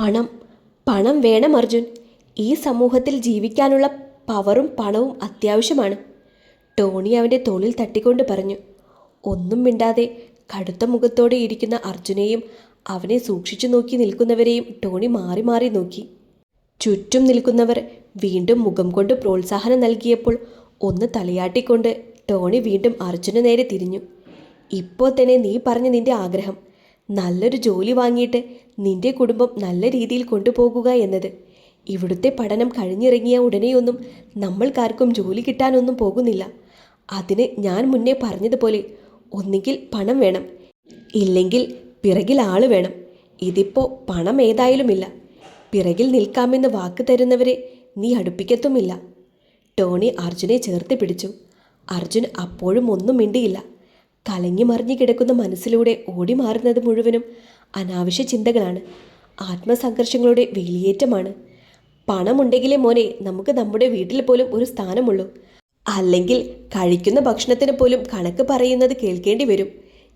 പണം പണം വേണം അർജുൻ. ഈ സമൂഹത്തിൽ ജീവിക്കാനുള്ള പവറും പണവും അത്യാവശ്യമാണ്. ടോണി അവന്റെ തോളിൽ തട്ടിക്കൊണ്ട് പറഞ്ഞു. ഒന്നും മിണ്ടാതെ കടുത്ത മുഖത്തോടെ ഇരിക്കുന്ന അർജുനെയും അവനെ സൂക്ഷിച്ചു നോക്കി നിൽക്കുന്നവരെയും ടോണി മാറി മാറി നോക്കി. ചുറ്റും നിൽക്കുന്നവർ വീണ്ടും മുഖം കൊണ്ട് പ്രോത്സാഹനം നൽകിയപ്പോൾ ഒന്ന് തലയാട്ടിക്കൊണ്ട് ടോണി വീണ്ടും അർജുന് നേരെ തിരിഞ്ഞു. ഇപ്പോൾ തന്നെ നീ പറഞ്ഞ നിന്റെ ആഗ്രഹം. നല്ലൊരു ജോലി വാങ്ങിയിട്ട് നിന്റെ കുടുംബം നല്ല രീതിയിൽ കൊണ്ടുപോകുക എന്നത്. ഇവിടുത്തെ പഠനം കഴിഞ്ഞിറങ്ങിയ ഉടനെയൊന്നും നമ്മൾക്കാർക്കും ജോലി കിട്ടാനൊന്നും പോകുന്നില്ല. അതിന് ഞാൻ മുന്നേ പറഞ്ഞതുപോലെ ഒന്നുകിൽ പണം വേണം ഇല്ലെങ്കിൽ പിറകിൽ ആൾ വേണം. ഇതിപ്പോൾ പണം ഏതായാലുമില്ല. പിറകിൽ നിൽക്കാമെന്ന് വാക്ക് തരുന്നവരെ നീ അടുപ്പിക്കത്തുമില്ല. ടോണി അർജുനെ ചേർത്ത് പിടിച്ചു. അർജുൻ അപ്പോഴും ഒന്നും മിണ്ടിയില്ല. കലങ്ങി മറിഞ്ഞു കിടക്കുന്ന മനസ്സിലൂടെ ഓടി മാറുന്നത് മുഴുവനും അനാവശ്യ ചിന്തകളാണ്. ആത്മസംഘർഷങ്ങളുടെ വേലിയേറ്റമാണ് പണമുണ്ടെങ്കിലേ മോനെ നമുക്ക് നമ്മുടെ വീട്ടിൽ പോലും ഒരു സ്ഥാനമുള്ളൂ. അല്ലെങ്കിൽ കഴിക്കുന്ന ഭക്ഷണത്തിന് പോലും കണക്ക് പറയുന്നത് കേൾക്കേണ്ടി വരും.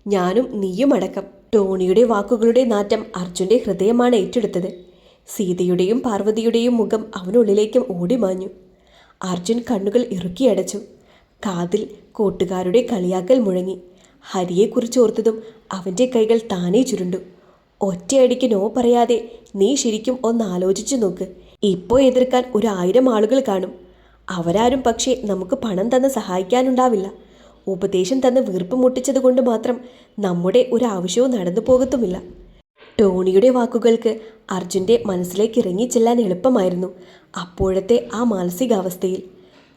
ഞാനും നീയും അടക്കം. ടോണിയുടെ വാക്കുകളുടെ നാറ്റം അർജുന്റെ ഹൃദയമാണ് ഏറ്റെടുത്തത്. സീതയുടെയും പാർവതിയുടെയും മുഖം അവനുള്ളിലേക്കും ഓടിമാഞ്ഞു അർജുൻ കണ്ണുകൾ ഇറുക്കിയടച്ചു കാതിൽ കൂട്ടുകാരുടെ കളിയാക്കൽ മുഴങ്ങി. ഹരിയെക്കുറിച്ച് ഓർത്തതും അവന്റെ കൈകൾ താനേ ചുരുണ്ടു. ഒറ്റയടിക്ക് നോ പറയാതെ നീ ശരിക്കും ഒന്ന് ആലോചിച്ചു നോക്ക്. ഇപ്പോൾ എതിർക്കാൻ ഒരു ആയിരം ആളുകൾ കാണും. അവരാരും പക്ഷേ നമുക്ക് പണം തന്ന് സഹായിക്കാനുണ്ടാവില്ല. ഉപദേശം തന്ന് വീർപ്പ് മുട്ടിച്ചത് കൊണ്ട് മാത്രം നമ്മുടെ ഒരു ആവശ്യവും നടന്നു പോകത്തുമില്ല. ടോണിയുടെ വാക്കുകൾക്ക് അർജുന്റെ മനസ്സിലേക്ക് ഇറങ്ങിച്ചെല്ലാൻ എളുപ്പമായിരുന്നു അപ്പോഴത്തെ ആ മാനസികാവസ്ഥയിൽ.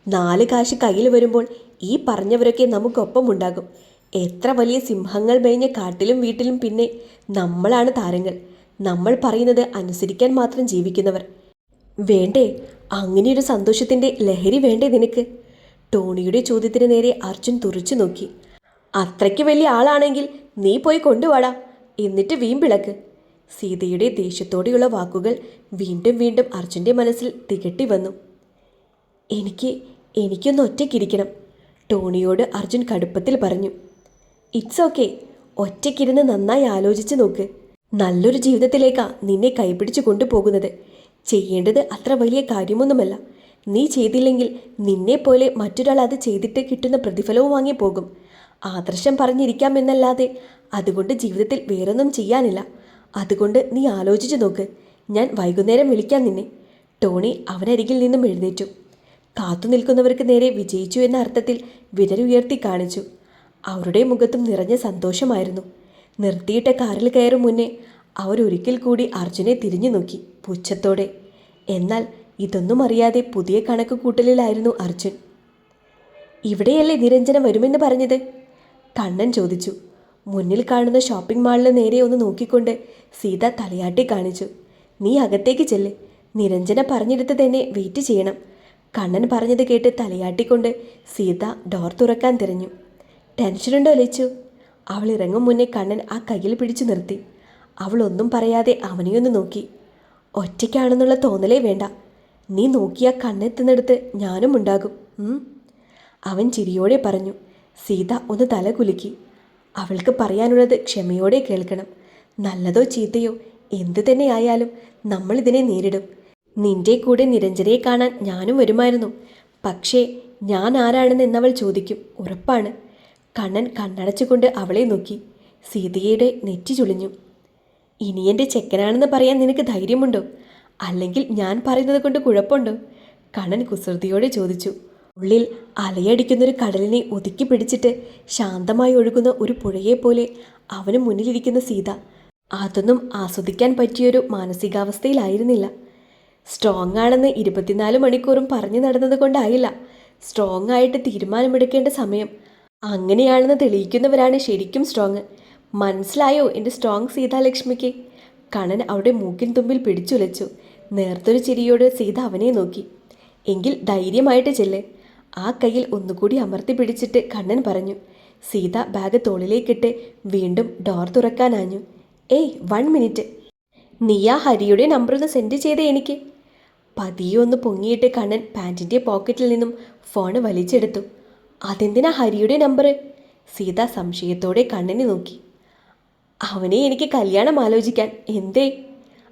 നാല് കാശ് കയ്യിൽ വരുമ്പോൾ ഈ പറഞ്ഞവരൊക്കെ നമുക്കൊപ്പമുണ്ടാകും. എത്ര വലിയ സിംഹങ്ങൾ മേഞ്ഞ കാട്ടിലും വീട്ടിലും പിന്നെ നമ്മളാണ് താരങ്ങൾ. നമ്മൾ പറയുന്നത് അനുസരിക്കാൻ മാത്രം ജീവിക്കുന്നവർ. വേണ്ടേ അങ്ങനെയൊരു സന്തോഷത്തിന്റെ ലഹരി വേണ്ടേ നിനക്ക്? ടോണിയുടെ ചോദ്യത്തിന് നേരെ അർജുൻ തുറച്ചു നോക്കി. അത്രയ്ക്ക് വലിയ ആളാണെങ്കിൽ നീ പോയി കൊണ്ടുവാടാ എന്നിട്ട് വീമ്പിളക്ക്. സീതയുടെ ദേഷ്യത്തോടെയുള്ള വാക്കുകൾ വീണ്ടും വീണ്ടും അർജുന്റെ മനസ്സിൽ തികട്ടി വന്നു. എനിക്ക് എനിക്കൊന്ന് ഒറ്റയ്ക്കിരിക്കണം ടോണിയോട് അർജുൻ കടുപ്പത്തിൽ പറഞ്ഞു. ഇറ്റ്സ് ഓക്കെ ഒറ്റയ്ക്കിരുന്ന് നന്നായി ആലോചിച്ച് നോക്ക്. നല്ലൊരു ജീവിതത്തിലേക്കാ നിന്നെ കൈപിടിച്ച് കൊണ്ടുപോകുന്നത്. ചെയ്യേണ്ടത് അത്ര വലിയ കാര്യമൊന്നുമല്ല. നീ ചെയ്തില്ലെങ്കിൽ നിന്നെപ്പോലെ മറ്റൊരാൾ അത് ചെയ്തിട്ട് കിട്ടുന്ന പ്രതിഫലവും വാങ്ങി പോകും. ആദർശം പറഞ്ഞിരിക്കാമെന്നല്ലാതെ അതുകൊണ്ട് ജീവിതത്തിൽ വേറൊന്നും ചെയ്യാനില്ല. അതുകൊണ്ട് നീ ആലോചിച്ചു നോക്ക്. ഞാൻ വൈകുന്നേരം വിളിക്കാം നിന്നെ. ടോണി അവനരികിൽ നിന്നും എഴുന്നേറ്റു. കാത്തു നിൽക്കുന്നവർക്ക് നേരെ വിജയിച്ചു എന്ന അർത്ഥത്തിൽ വിരലുയർത്തി കാണിച്ചു. അവരുടെ മുഖത്തും നിറഞ്ഞ സന്തോഷമായിരുന്നു. നിർത്തിയിട്ട കാറിൽ കയറും മുന്നേ അവരൊരിക്കൽ കൂടി അർജുനെ തിരിഞ്ഞു നോക്കി പുച്ഛത്തോടെ. എന്നാൽ ഇതൊന്നും അറിയാതെ പുതിയ കണക്ക് കൂട്ടലിലായിരുന്നു അർജുൻ. ഇവിടെയല്ലേ നിരഞ്ജനം വരുമെന്ന് പറഞ്ഞത്? കണ്ണൻ ചോദിച്ചു. മുന്നിൽ കാണുന്ന ഷോപ്പിംഗ് മാളിന് നേരെ ഒന്ന് നോക്കിക്കൊണ്ട് സീത തലയാട്ടി കാണിച്ചു. നീ അകത്തേക്ക് ചെല്ല്. നിരഞ്ജന പറഞ്ഞെടുത്ത് തന്നെ വെയിറ്റ് ചെയ്യണം. കണ്ണൻ പറഞ്ഞത് കേട്ട് തലയാട്ടിക്കൊണ്ട് സീത ഡോർ തുറക്കാൻ തിരഞ്ഞു. ടെൻഷനുണ്ടോ ലച്ചു അവൾ ഇറങ്ങും മുന്നേ കണ്ണൻ ആ കയ്യിൽ പിടിച്ചു നിർത്തി. അവൾ ഒന്നും പറയാതെ അവനെയൊന്ന് നോക്കി. ഒറ്റയ്ക്കാണെന്നുള്ള തോന്നലേ വേണ്ട. നീ നോക്കിയ കണ്ണെത്തുന്നിടത്ത് ഞാനും ഉണ്ടാകും. അവൻ ചിരിയോടെ പറഞ്ഞു. സീത ഒന്ന് തല കുലുക്കി. അവൾക്ക് പറയാനുള്ളത് ക്ഷമയോടെ കേൾക്കണം. നല്ലതോ ചീത്തയോ എന്തു നമ്മൾ ഇതിനെ നേരിടും. നിന്റെ കൂടെ നിരഞ്ജനയെ കാണാൻ ഞാനും വരുമായിരുന്നു. പക്ഷേ ഞാൻ ആരാണെന്ന് എന്നവൾ ചോദിക്കും. ഉറപ്പാണ്. കണ്ണൻ കണ്ണടച്ചുകൊണ്ട് അവളെ നോക്കി. സീതയുടെ നെറ്റി ചുളിഞ്ഞു. ഇനി എന്റെ ചെക്കനാണെന്ന് പറയാൻ നിനക്ക് ധൈര്യമുണ്ടോ? അല്ലെങ്കിൽ ഞാൻ പറയുന്നത് കൊണ്ട് കുഴപ്പമുണ്ടോ? കണ്ണൻ കുസൃതിയോടെ ചോദിച്ചു. ഉള്ളിൽ അലയടിക്കുന്നൊരു കടലിനെ ഒതുക്കി പിടിച്ചിട്ട് ശാന്തമായി ഒഴുകുന്ന ഒരു പുഴയെപ്പോലെ അവന് മുന്നിലിരിക്കുന്ന സീത അതൊന്നും ആസ്വദിക്കാൻ പറ്റിയൊരു മാനസികാവസ്ഥയിലായിരുന്നില്ല. സ്ട്രോങ് ആണെന്ന് ഇരുപത്തിനാല് മണിക്കൂറും പറഞ്ഞു നടന്നത് കൊണ്ടായില്ല. സ്ട്രോങ് ആയിട്ട് തീരുമാനമെടുക്കേണ്ട സമയം അങ്ങനെയാണെന്ന് തെളിയിക്കുന്നവരാണ് ശരിക്കും സ്ട്രോങ് മനസ്സിലായോ എന്റെ സ്ട്രോങ് സീതാലക്ഷ്മിക്ക്? കണ്ണൻ അവിടെ മൂക്കിൻ തുമ്പിൽ പിടിച്ചുലച്ചു. നേർത്തൊരു ചിരിയോട് സീത അവനെ നോക്കി. എങ്കിൽ ധൈര്യമായിട്ട് ചെല്ല്. ആ കയ്യിൽ ഒന്നുകൂടി അമർത്തി പിടിച്ചിട്ട് കണ്ണൻ പറഞ്ഞു സീത ബാഗ് തോളിലേക്കിട്ട് വീണ്ടും ഡോർ തുറക്കാനാഞ്ഞു. ഏയ് വൺ മിനിറ്റ് നീയാ ഹരിയുടെ നമ്പർ ഒന്ന് സെൻഡ് ചെയ്തേ എനിക്ക്. പതിയെ ഒന്ന് പൊങ്ങിയിട്ട് കണ്ണൻ പാന്റിന്റെ പോക്കറ്റിൽ നിന്നും ഫോൺ വലിച്ചെടുത്തു. അതെന്തിനാ ഹരിയുടെ നമ്പർ സീത സംശയത്തോടെ കണ്ണിനെ നോക്കി. അവനെ എനിക്ക് കല്യാണം ആലോചിക്കാൻ എന്തേ?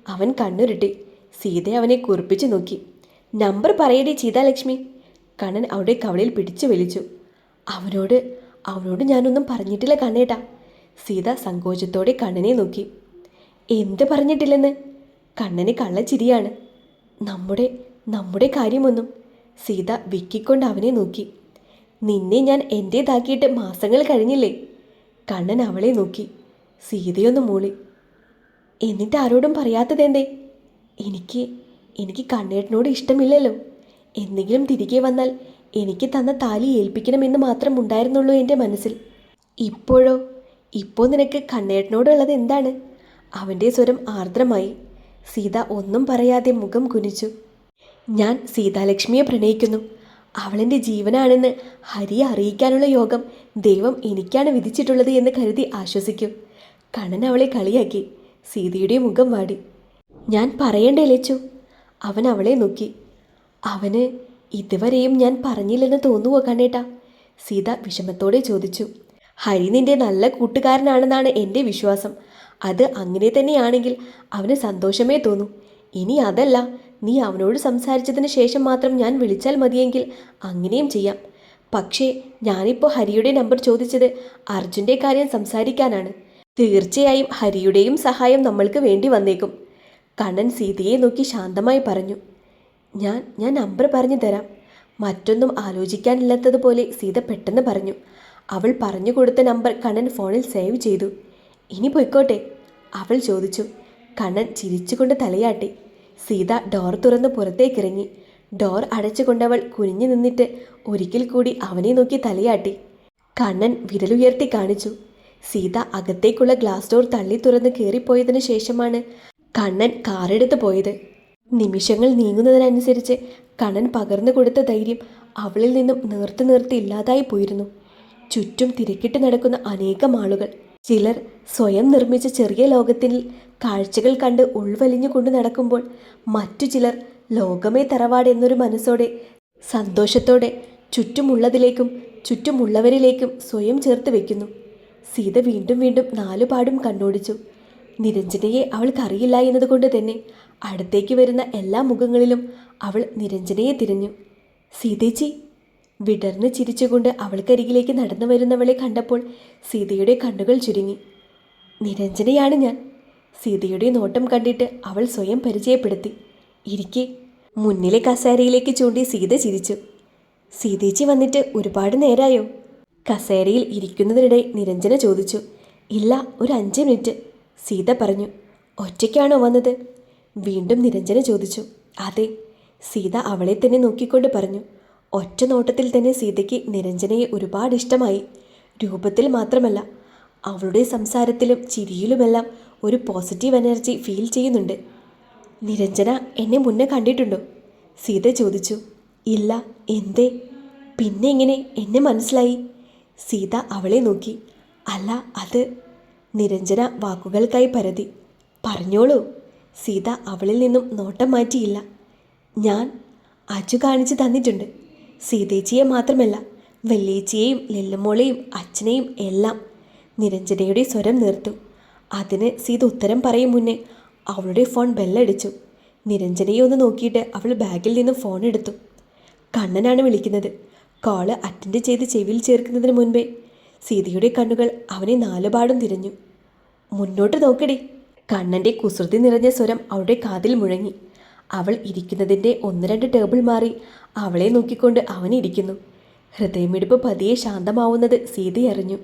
അവൻ കണ്ണുരുട്ടി. സീത അവനെ കുറിപ്പിച്ചു നോക്കി. നമ്പർ പറയടി സീതാലക്ഷ്മി കണ്ണൻ അവിടെ കവളിൽ പിടിച്ചു വലിച്ചു. അവനോട് അവനോട് ഞാനൊന്നും പറഞ്ഞിട്ടില്ല കണ്ണേട്ടാ. സീത സങ്കോചത്തോടെ കണ്ണനെ നോക്കി. എന്ത് പറഞ്ഞിട്ടില്ലെന്ന്? കണ്ണന് കള്ളച്ചിരിയാണ് നമ്മുടെ നമ്മുടെ കാര്യമൊന്നും. സീത വിക്കിക്കൊണ്ട് അവനെ നോക്കി. നിന്നെ ഞാൻ എന്റേതാക്കിയിട്ട് മാസങ്ങൾ കഴിഞ്ഞില്ലേ? കണ്ണൻ അവളെ നോക്കി. സീതയൊന്ന് മൂളി. എന്നിട്ട് ആരോടും പറയാത്തതെന്തേ എനിക്ക് എനിക്ക് കണ്ണേട്ടനോട് ഇഷ്ടമില്ലല്ലോ. എന്തെങ്കിലും തിരികെ വന്നാൽ എനിക്ക് തന്ന താലി ഏൽപ്പിക്കണമെന്ന് മാത്രം ഉണ്ടായിരുന്നുള്ളൂ എന്റെ മനസ്സിൽ. ഇപ്പോഴോ? ഇപ്പോൾ നിനക്ക് കണ്ണേട്ടനോടുള്ളത് എന്താണ്? അവന്റെ സ്വരം ആർദ്രമായി. സീത ഒന്നും പറയാതെ മുഖം കുനിച്ചു. ഞാൻ സീതാലക്ഷ്മിയെ പ്രണയിക്കുന്നു. അവളെന്റെ ജീവനാണെന്ന് ഹരിയെ അറിയിക്കാനുള്ള യോഗം ദൈവം എനിക്കാണ് വിധിച്ചിട്ടുള്ളത് എന്ന് കരുതി ആശ്വസിക്കും. കണ്ണൻ അവളെ കളിയാക്കി സീതയുടെ മുഖം വാടി. ഞാൻ പറയണ്ടേ ലച്ചു? അവൻ അവളെ നോക്കി. അവന് ഇതുവരെയും ഞാൻ പറഞ്ഞില്ലെന്ന് തോന്നുവോ കണ്ണേട്ടാ? സീത വിഷമത്തോടെ ചോദിച്ചു. ഹരി നിന്റെ നല്ല കൂട്ടുകാരനാണെന്നാണ് എന്റെ വിശ്വാസം. അത് അങ്ങനെ തന്നെയാണെങ്കിൽ അവന് സന്തോഷമേ തോന്നൂ. ഇനി അതല്ല നീ അവനോട് സംസാരിച്ചതിന് ശേഷം മാത്രം ഞാൻ വിളിച്ചാൽ മതിയെങ്കിൽ അങ്ങനെയും ചെയ്യാം. പക്ഷേ ഞാനിപ്പോൾ ഹരിയുടെ നമ്പർ ചോദിച്ചത് അർജുന്റെ കാര്യം സംസാരിക്കാനാണ്. തീർച്ചയായും ഹരിയുടെയും സഹായം നമ്മൾക്ക് വേണ്ടി വന്നേക്കും. കണ്ണൻ സീതയെ നോക്കി ശാന്തമായി പറഞ്ഞു. ഞാൻ ഞാൻ നമ്പർ പറഞ്ഞു തരാം. മറ്റൊന്നും ആലോചിക്കാനില്ലാത്തതുപോലെ സീത പെട്ടെന്ന് പറഞ്ഞു. അവൾ പറഞ്ഞു കൊടുത്ത നമ്പർ കണ്ണൻ ഫോണിൽ സേവ് ചെയ്തു. ഇനി പൊയ്ക്കോട്ടെ അവൾ ചോദിച്ചു. കണ്ണൻ ചിരിച്ചുകൊണ്ട് തലയാട്ടി. സീത ഡോർ തുറന്ന് പുറത്തേക്കിറങ്ങി. ഡോർ അടച്ചുകൊണ്ടവൾ കുനിഞ്ഞു നിന്നിട്ട് ഒരിക്കൽ കൂടി അവനെ നോക്കി തലയാട്ടി. കണ്ണൻ വിരലുയർത്തി കാണിച്ചു. സീത അകത്തേക്കുള്ള ഗ്ലാസ് ഡോർ തള്ളി തുറന്ന് കയറിപ്പോയതിനു ശേഷമാണ് കണ്ണൻ കാറെടുത്ത് പോയത്. നിമിഷങ്ങൾ നീങ്ങുന്നതിനനുസരിച്ച് കണ്ണൻ പകർന്നു കൊടുത്ത ധൈര്യം അവളിൽ നിന്നും നേർത്ത് നേർത്ത് ഇല്ലാതായി പോയിരുന്നു. ചുറ്റും തിരക്കിട്ട് നടക്കുന്ന അനേകം ആളുകൾ. ചിലർ സ്വയം നിർമ്മിച്ച ചെറിയ ലോകത്തിൽ കാഴ്ചകൾ കണ്ട് ഉൾവലിഞ്ഞു കൊണ്ട് നടക്കുമ്പോൾ മറ്റു ചിലർ ലോകമേ തറവാട് എന്നൊരു മനസ്സോടെ സന്തോഷത്തോടെ ചുറ്റുമുള്ളതിലേക്കും ചുറ്റുമുള്ളവരിലേക്കും സ്വയം ചേർത്ത് വെക്കുന്നു. സീത വീണ്ടും വീണ്ടും നാലുപാടും കണ്ണോടിച്ചു. നിരഞ്ജനയെ അവൾക്കറിയില്ല എന്നതുകൊണ്ട് തന്നെ അടുത്തേക്ക് വരുന്ന എല്ലാ മുഖങ്ങളിലും അവൾ നിരഞ്ജനയെ തിരഞ്ഞു. സീതേച്ചി വിടർന്ന് ചിരിച്ചുകൊണ്ട് അവൾക്കരികിലേക്ക് നടന്നു വരുന്നവളെ കണ്ടപ്പോൾ സീതയുടെ കണ്ണുകൾ ചുരുങ്ങി. നിരഞ്ജനയാണ് ഞാൻ. സീതയുടെ നോട്ടം കണ്ടിട്ട് അവൾ സ്വയം പരിചയപ്പെടുത്തി. ഇരിക്കെ. മുന്നിലെ കസേരയിലേക്ക് ചൂണ്ടി സീത ചിരിച്ചു. സീതേച്ചി വന്നിട്ട് ഒരുപാട് നേരായോ? കസേരയിൽ ഇരിക്കുന്നതിനിടെ നിരഞ്ജന ചോദിച്ചു. ഇല്ല ഒരു അഞ്ച് മിനിറ്റ്. സീത പറഞ്ഞു. ഒറ്റയ്ക്കാണോ വന്നത്? വീണ്ടും നിരഞ്ജന ചോദിച്ചു. അതെ. സീത അവളെ തന്നെ നോക്കിക്കൊണ്ട് പറഞ്ഞു. ഒറ്റ നോട്ടത്തിൽ തന്നെ സീതയ്ക്ക് നിരഞ്ജനയെ ഒരുപാട് ഇഷ്ടമായി. രൂപത്തിൽ മാത്രമല്ല അവളുടെ സംസാരത്തിലും ചിരിയിലുമെല്ലാം ഒരു പോസിറ്റീവ് എനർജി ഫീൽ ചെയ്യുന്നുണ്ട്. നിരഞ്ജന എന്നെ മുന്നേ കണ്ടിട്ടുണ്ടോ? സീത ചോദിച്ചു. ഇല്ല എന്തേ? പിന്നെ ഇങ്ങനെ എന്നെ മനസ്സിലായി. സീത അവളെ നോക്കി. അല്ല അത്? നിരഞ്ജന വാക്കുകൾക്കായി പരതി. പറഞ്ഞോളൂ. സീത അവളിൽ നിന്നും നോട്ടം മാറ്റിയില്ല. ഞാൻ അജു കാണിച്ചു തന്നിട്ടുണ്ട്. സീതേച്ചിയെ മാത്രമല്ല വെല്ലേച്ചിയെയും ലെല്ലുമോളെയും അച്ഛനെയും എല്ലാം നിരഞ്ജനയുടെ സ്വരം നിർത്തും. അതിന് സീത ഉത്തരം പറയും മുന്നേ അവളുടെ ഫോൺ ബെല്ലടിച്ചു. നിരഞ്ജനയെ ഒന്ന് നോക്കിയിട്ട് അവൾ ബാഗിൽ നിന്ന് ഫോൺ എടുത്തു. കണ്ണനാണ് വിളിക്കുന്നത്. കോൾ അറ്റൻഡ് ചെയ്ത് ചെവിയിൽ ചേർക്കുന്നതിന് മുൻപേ സീതയുടെ കണ്ണുകൾ അവനെ നാലുപാടും തിരഞ്ഞു. മുന്നോട്ട് നോക്കടി. കണ്ണന്റെ കുസൃതി നിറഞ്ഞ സ്വരം അവളുടെ കാതിൽ മുഴങ്ങി. അവൾ ഇരിക്കുന്നതിന്റെ ഒന്ന് രണ്ട് ടേബിൾ മാറി അവളെ നോക്കിക്കൊണ്ട് അവൻ ഇരിക്കുന്നു. ഹൃദയമിടിപ്പ് പതിയെ ശാന്തമാവുന്നത് സീതയറിഞ്ഞു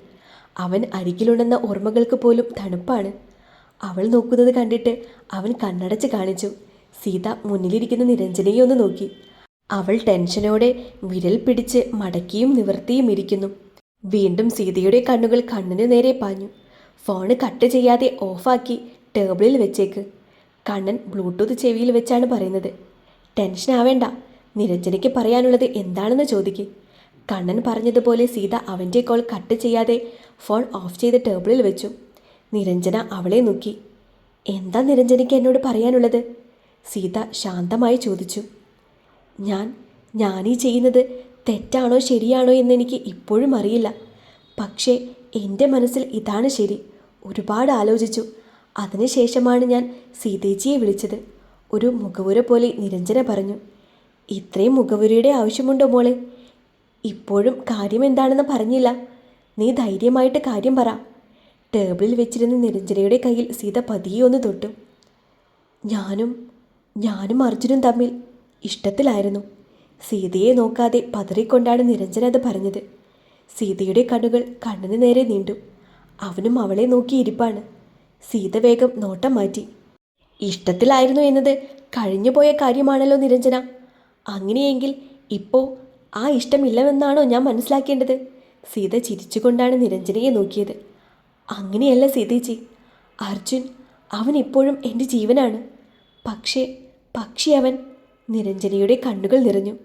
അവൻ അരികിലുണ്ടെന്ന ഓർമ്മകൾക്ക് പോലും തണുപ്പാണ്. അവൾ നോക്കുന്നത് കണ്ടിട്ട് അവൻ കണ്ണടച്ച് കാണിച്ചു. സീത മുന്നിലിരിക്കുന്ന നിരഞ്ജനയെ ഒന്ന് നോക്കി. അവൾ ടെൻഷനോടെ വിരൽ പിടിച്ച് മടക്കിയും നിവർത്തിയും ഇരിക്കുന്നു. വീണ്ടും സീതയുടെ കണ്ണുകൾ കണ്ണിനു നേരെ പാഞ്ഞു. ഫോണ് കട്ട് ചെയ്യാതെ ഓഫാക്കി ടേബിളിൽ വെച്ചേക്ക്. കണ്ണൻ ബ്ലൂടൂത്ത് ചെവിയിൽ വെച്ചാണ് പറയുന്നത്. ടെൻഷൻ ആവേണ്ട നിരഞ്ജനയ്ക്ക് പറയാനുള്ളത് എന്താണെന്ന് ചോദിക്ക്. കണ്ണൻ പറഞ്ഞതുപോലെ സീത അവന്റെ കോൾ കട്ട് ചെയ്യാതെ ഫോൺ ഓഫ് ചെയ്ത് ടേബിളിൽ വെച്ചു. നിരഞ്ജന അവളെ നോക്കി. എന്താ നിരഞ്ജനയ്ക്ക് എന്നോട് പറയാനുള്ളത്? സീത ശാന്തമായി ചോദിച്ചു. ഞാൻ ഞാനീ ചെയ്യുന്നത് തെറ്റാണോ ശരിയാണോ എന്നെനിക്ക് ഇപ്പോഴും അറിയില്ല. പക്ഷേ എന്റെ മനസ്സിൽ ഇതാണ് ശരി. ഒരുപാട് ആലോചിച്ചു. അതിനുശേഷമാണ് ഞാൻ സീതേജിയെ വിളിച്ചത്. ഒരു മുഖവുര പോലെ നിരഞ്ജന പറഞ്ഞു. ഇത്രയും മുഖവുരിയുടെ ആവശ്യമുണ്ടോ മോളെ? ഇപ്പോഴും കാര്യം എന്താണെന്ന് പറഞ്ഞില്ല. നീ ധൈര്യമായിട്ട് കാര്യം പറ. ടേബിളിൽ വെച്ചിരുന്ന നിരഞ്ജനയുടെ കയ്യിൽ സീത പതിയെ ഒന്ന് തൊട്ടു. ഞാനും ഞാനും അർജുനും തമ്മിൽ ഇഷ്ടത്തിലായിരുന്നു. സീതയെ നോക്കാതെ പതറിക്കൊണ്ടാണ് നിരഞ്ജന അത് പറഞ്ഞത്. സീതയുടെ കണ്ണുകൾ കണ്ണിന് നേരെ നീണ്ടു. അവനും അവളെ നോക്കിയിരിപ്പാണ് സീത വേഗം നോട്ടം മാറ്റി. ഇഷ്ടത്തിലായിരുന്നു എന്നത് കഴിഞ്ഞുപോയ കാര്യമാണല്ലോ നിരഞ്ജന. അങ്ങനെയെങ്കിൽ ഇപ്പോൾ ആ ഇഷ്ടമില്ലെന്നാണോ ഞാൻ മനസ്സിലാക്കേണ്ടത്? സീത ചിരിച്ചുകൊണ്ടാണ് നിരഞ്ജനയെ നോക്കിയത്. അങ്ങനെയല്ല സീതേച്ചി. അർജുൻ അവൻ ഇപ്പോഴും എന്റെ ജീവനാണ്. പക്ഷേ പക്ഷേ അവൻ നിരഞ്ജനയുടെ കണ്ണുകൾ നിറഞ്ഞു.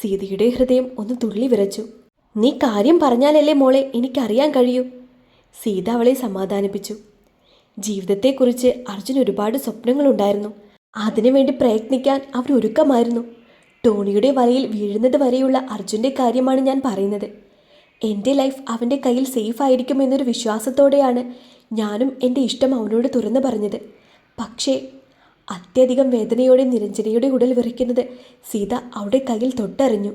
സീതയുടെ ഹൃദയം ഒന്ന് തുള്ളി വിറച്ചു. നീ കാര്യം പറഞ്ഞാലല്ലേ മോളെ എനിക്കറിയാൻ കഴിയൂ. സീത അവളെ സമാധാനിപ്പിച്ചു. ജീവിതത്തെക്കുറിച്ച് അർജുൻ ഒരുപാട് സ്വപ്നങ്ങളുണ്ടായിരുന്നു. അതിനുവേണ്ടി പ്രയത്നിക്കാൻ അവർ ഒരുക്കമായിരുന്നു ടോണിയുടെ വലയിൽ വീഴുന്നത് വരെയുള്ള അർജുന്റെ കാര്യമാണ് ഞാൻ പറയുന്നത്. എന്റെ ലൈഫ് അവന്റെ കയ്യിൽ സേഫ് ആയിരിക്കും എന്നൊരു വിശ്വാസത്തോടെയാണ് ഞാനും എന്റെ ഇഷ്ടം അവനോട് തുറന്നു പറഞ്ഞത്. പക്ഷേ അത്യധികം വേദനയോടെ നിരഞ്ജനയുടെ ഉടൽ വിറയ്ക്കുന്നത് സീത അവളുടെ കയ്യിൽ തൊട്ടറിഞ്ഞു.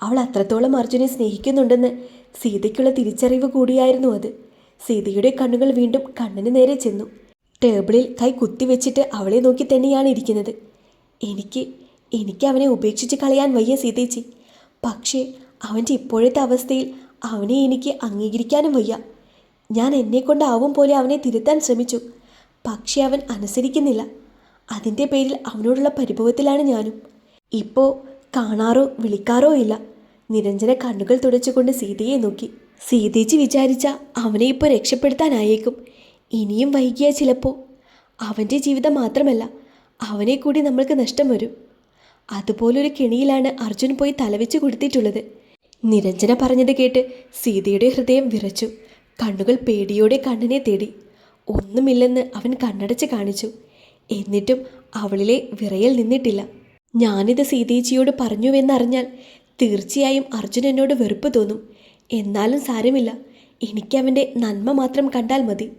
അവൾ അത്രത്തോളം അർജുനെ സ്നേഹിക്കുന്നുണ്ടെന്ന് സീതയ്ക്കുള്ള തിരിച്ചറിവ് കൂടിയായിരുന്നു അത്. സീതയുടെ കണ്ണുകൾ വീണ്ടും കണ്ണിന് നേരെ ചെന്നു. ടേബിളിൽ കൈ കുത്തിവെച്ചിട്ട് അവളെ നോക്കി തന്നെയാണ് ഇരിക്കുന്നത്. എനിക്ക് എനിക്ക് അവനെ ഉപേക്ഷിച്ച് കളയാൻ വയ്യ സീതേച്ചി. പക്ഷേ അവന്റെ ഇപ്പോഴത്തെ അവസ്ഥയിൽ അവനെ എനിക്ക് അംഗീകരിക്കാനും വയ്യ. ഞാൻ എന്നെക്കൊണ്ടാവും പോലെ അവനെ തിരുത്താൻ ശ്രമിച്ചു. പക്ഷേ അവൻ അനുസരിക്കുന്നില്ല. അതിന്റെ പേരിൽ അവനോടുള്ള പരിഭവത്തിലാണ് ഞാനും. ഇപ്പോൾ കാണാറോ വിളിക്കാറോ ഇല്ല. നിരഞ്ജന കണ്ണുകൾ തുടച്ചുകൊണ്ട് സീതയെ നോക്കി. സീതേച്ചി വിചാരിച്ച അവനെ ഇപ്പോൾ രക്ഷപ്പെടുത്താനായേക്കും. ഇനിയും വൈകിയാൽ ചിലപ്പോൾ അവന്റെ ജീവിതം മാത്രമല്ല അവനെ കൂടി നമ്മൾക്ക് നഷ്ടം വരും. അതുപോലൊരു കെണിയിലാണ് അർജുൻ പോയി തലവെച്ച് കൊടുത്തിട്ടുള്ളത്. നിരഞ്ജന പറഞ്ഞത് കേട്ട് സീതയുടെ ഹൃദയം വിറച്ചു. കണ്ണുകൾ പേടിയോടെ കണ്ണനെ തേടി. ഒന്നുമില്ലെന്ന് അവൻ കണ്ണടച്ച് കാണിച്ചു. എന്നിട്ടും അവളിലെ വിറയൽ നിന്നിട്ടില്ല. ഞാനിത് സീതേച്ചിയോട് പറഞ്ഞുവെന്നറിഞ്ഞാൽ തീർച്ചയായും അർജുൻ എന്നോട് വെറുപ്പ് തോന്നും. എന്നാലും സാരമില്ല. എനിക്കവന്റെ നന്മ മാത്രം കണ്ടാൽ മതി.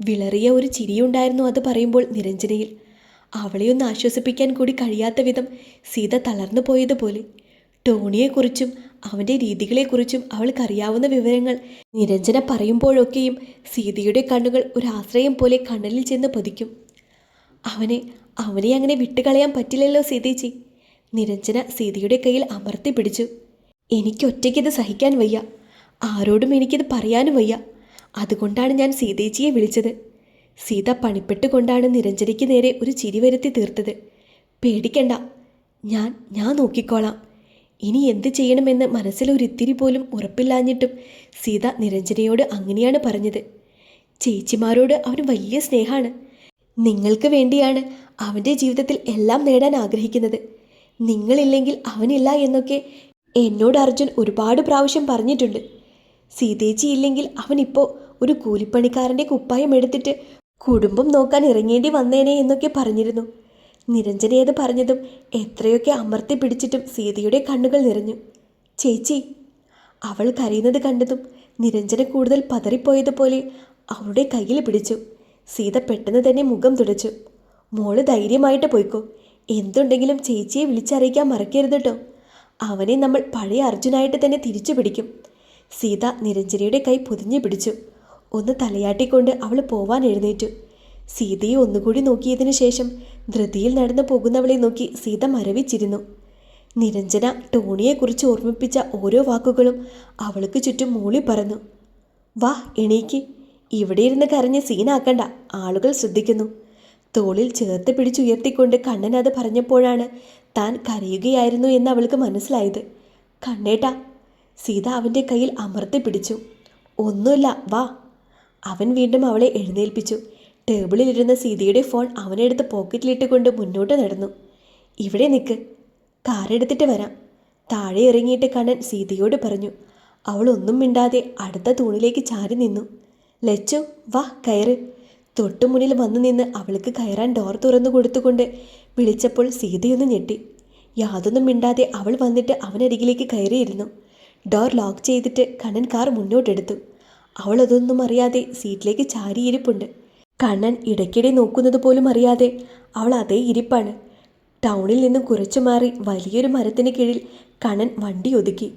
വിളറിയ ഒരു ചിരിയുണ്ടായിരുന്നു അത് പറയുമ്പോൾ നിരഞ്ജനയിൽ. അവളെ ഒന്ന് ആശ്വസിപ്പിക്കാൻ കൂടി കഴിയാത്ത വിധം സീത തളർന്നു പോയതുപോലെ ടോണിയെക്കുറിച്ചും അവന്റെ രീതികളെക്കുറിച്ചും അവൾക്കറിയാവുന്ന വിവരങ്ങൾ നിരഞ്ജന പറയുമ്പോഴൊക്കെയും സീതയുടെ കണ്ണുകൾ ഒരു ആശ്രയം പോലെ കണ്ണലിൽ ചെന്ന് പതിക്കും. അവനെ അവനെ അങ്ങനെ വിട്ടുകളയാൻ പറ്റില്ലല്ലോ സീതേച്ചി. നിരഞ്ജന സീതയുടെ കയ്യിൽ അമർത്തി പിടിച്ചു. എനിക്കൊറ്റയ്ക്കിത് സഹിക്കാൻ വയ്യ. ആരോടും എനിക്കിത് പറയാനും വയ്യ. അതുകൊണ്ടാണ് ഞാൻ സീതേച്ചിയെ വിളിച്ചത്. സീത പണിപ്പെട്ടുകൊണ്ടാണ് നിരഞ്ജനയ്ക്ക് നേരെ ഒരു ചിരി വരുത്തി തീർത്തത്. പേടിക്കണ്ട. ഞാൻ ഞാൻ നോക്കിക്കോളാം. ഇനി എന്ത് ചെയ്യണമെന്ന് മനസ്സിലൊരിത്തിരി പോലും ഉറപ്പില്ലാഞ്ഞിട്ടും സീത നിരഞ്ജനയോട് അങ്ങനെയാണ് പറഞ്ഞത്. ചേച്ചിമാരോട് അവന് വലിയ സ്നേഹമാണ്. നിങ്ങൾക്ക് വേണ്ടിയാണ് അവന്റെ ജീവിതത്തിൽ എല്ലാം നേടാൻ ആഗ്രഹിക്കുന്നത്. നിങ്ങളില്ലെങ്കിൽ അവനില്ല എന്നൊക്കെ എന്നോട് അർജുൻ ഒരുപാട് പ്രാവശ്യം പറഞ്ഞിട്ടുണ്ട്. സീതേച്ചി ഇല്ലെങ്കിൽ അവനിപ്പോൾ ഒരു കൂലിപ്പണിക്കാരന്റെ കുപ്പായം എടുത്തിട്ട് കുടുംബം നോക്കാൻ ഇറങ്ങേണ്ടി വന്നേനെ എന്നൊക്കെ പറഞ്ഞിരുന്നു. നിരഞ്ജനയത് പറഞ്ഞതും എത്രയൊക്കെ അമർത്തി പിടിച്ചിട്ടും സീതയുടെ കണ്ണുകൾ നിറഞ്ഞു. ചേച്ചി അവൾ കരയുന്നത് കണ്ടതും നിരഞ്ജന കൂടുതൽ പതറിപ്പോയതുപോലെ അവളുടെ കയ്യിൽ പിടിച്ചു. സീത പെട്ടെന്ന് തന്നെ മുഖം തുടച്ചു. മോൾ ധൈര്യമായിട്ട് പോയിക്കോ. എന്തുണ്ടെങ്കിലും ചേച്ചിയെ വിളിച്ചറിയിക്കാൻ മറക്കരുത് കേട്ടോ അവനെ നമ്മൾ പഴയ അർജുനായിട്ട് തന്നെ തിരിച്ചു പിടിക്കും. സീത നിരഞ്ജനയുടെ കൈ പൊതിഞ്ഞു പിടിച്ചു. ഒന്ന് തലയാട്ടിക്കൊണ്ട് അവൾ പോവാൻ എഴുന്നേറ്റു. സീതയെ ഒന്നുകൂടി നോക്കിയതിനു ശേഷം ധൃതിയിൽ നടന്നു പോകുന്നവളെ നോക്കി സീത മരവിച്ചിരുന്നു. നിരഞ്ജന ടോണിയെക്കുറിച്ച് ഓർമ്മിപ്പിച്ച ഓരോ വാക്കുകളും അവൾക്ക് ചുറ്റും മൂളി പറഞ്ഞു വാ എണീക്ക്. ഇവിടെ ഇരുന്ന് കരഞ്ഞ് സീനാക്കണ്ട. ആളുകൾ ശ്രദ്ധിക്കുന്നു തോളിൽ ചേർത്ത് പിടിച്ചുയർത്തിക്കൊണ്ട് കണ്ണൻ അത് പറഞ്ഞപ്പോഴാണ് താൻ കരയുകയായിരുന്നു എന്ന് അവൾക്ക് മനസ്സിലായത്. കണ്ണേട്ടാ സീത അവന്റെ കയ്യിൽ അമർത്തി പിടിച്ചു. ഒന്നുമില്ല വാ. അവൻ വീണ്ടും അവളെ എഴുന്നേൽപ്പിച്ചു. ടേബിളിലിരുന്ന സീതയുടെ ഫോൺ അവനെടുത്ത് പോക്കറ്റിലിട്ടുകൊണ്ട് മുന്നോട്ട് നടന്നു. ഇവിടെ നിൽക്ക് കാറെടുത്തിട്ട് വരാം. താഴെ ഇറങ്ങിയിട്ട് കണ്ണൻ സീതയോട് പറഞ്ഞു. അവൾ ഒന്നും മിണ്ടാതെ അടുത്ത തൂണിലേക്ക് ചാരി നിന്നു. ലച്ചു വാ കയറ്. തൊട്ടുമുന്നിൽ വന്നു നിന്ന് അവൾക്ക് കയറാൻ ഡോർ തുറന്നു കൊടുത്തുകൊണ്ട് വിളിച്ചപ്പോൾ സീതയൊന്ന് ഞെട്ടി. യാതൊന്നും മിണ്ടാതെ അവൾ വന്നിട്ട് അവനരികിലേക്ക് കയറിയിരുന്നു. ഡോർ ലോക്ക് ചെയ്തിട്ട് കണ്ണൻ കാർ മുന്നോട്ടെടുത്തു. അവൾ അതൊന്നും അറിയാതെ സീറ്റിലേക്ക് ചാരിയിരിപ്പുണ്ട് കണ്ണൻ ഇടയ്ക്കിടെ നോക്കുന്നത് പോലും അറിയാതെ അവൾ അതേ ഇരിപ്പാണ്. ടൗണിൽ നിന്നും കുറച്ചു മാറി വലിയൊരു മരത്തിന് കീഴിൽ കണ്ണൻ വണ്ടി ഒതുക്കി.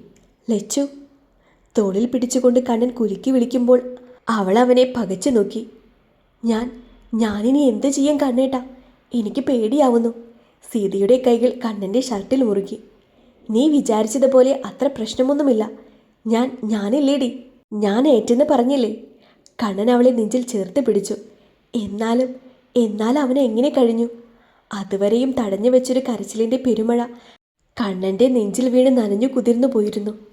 ലച്ചു തോളിൽ പിടിച്ചുകൊണ്ട് കണ്ണൻ കുലുക്കി വിളിക്കുമ്പോൾ അവൾ അവനെ പകച്ചു നോക്കി. ഞാൻ ഞാനിനി എന്ത് ചെയ്യാൻ കണ്ണേട്ടാ? എനിക്ക് പേടിയാവുന്നു സീതയുടെ കൈകൾ കണ്ണന്റെ ഷർട്ടിൽ മുറുക്കി. നീ വിചാരിച്ചതുപോലെ അത്ര പ്രശ്നമൊന്നുമില്ല. ഞാൻ ഞാനില്ലേടി. ഞാൻ ഏറ്റെന്ന് പറഞ്ഞില്ലേ? കണ്ണൻ അവളെ നെഞ്ചിൽ ചേർത്ത് പിടിച്ചു. എന്നാലും എന്നാൽ അവന് എങ്ങനെ കഴിഞ്ഞു? അതുവരെയും തടഞ്ഞു വെച്ചൊരു കരച്ചിലിന്റെ പെരുമഴ കണ്ണന്റെ നെഞ്ചിൽ വീണ് നനഞ്ഞു കുതിർന്നു പോയിരുന്നു.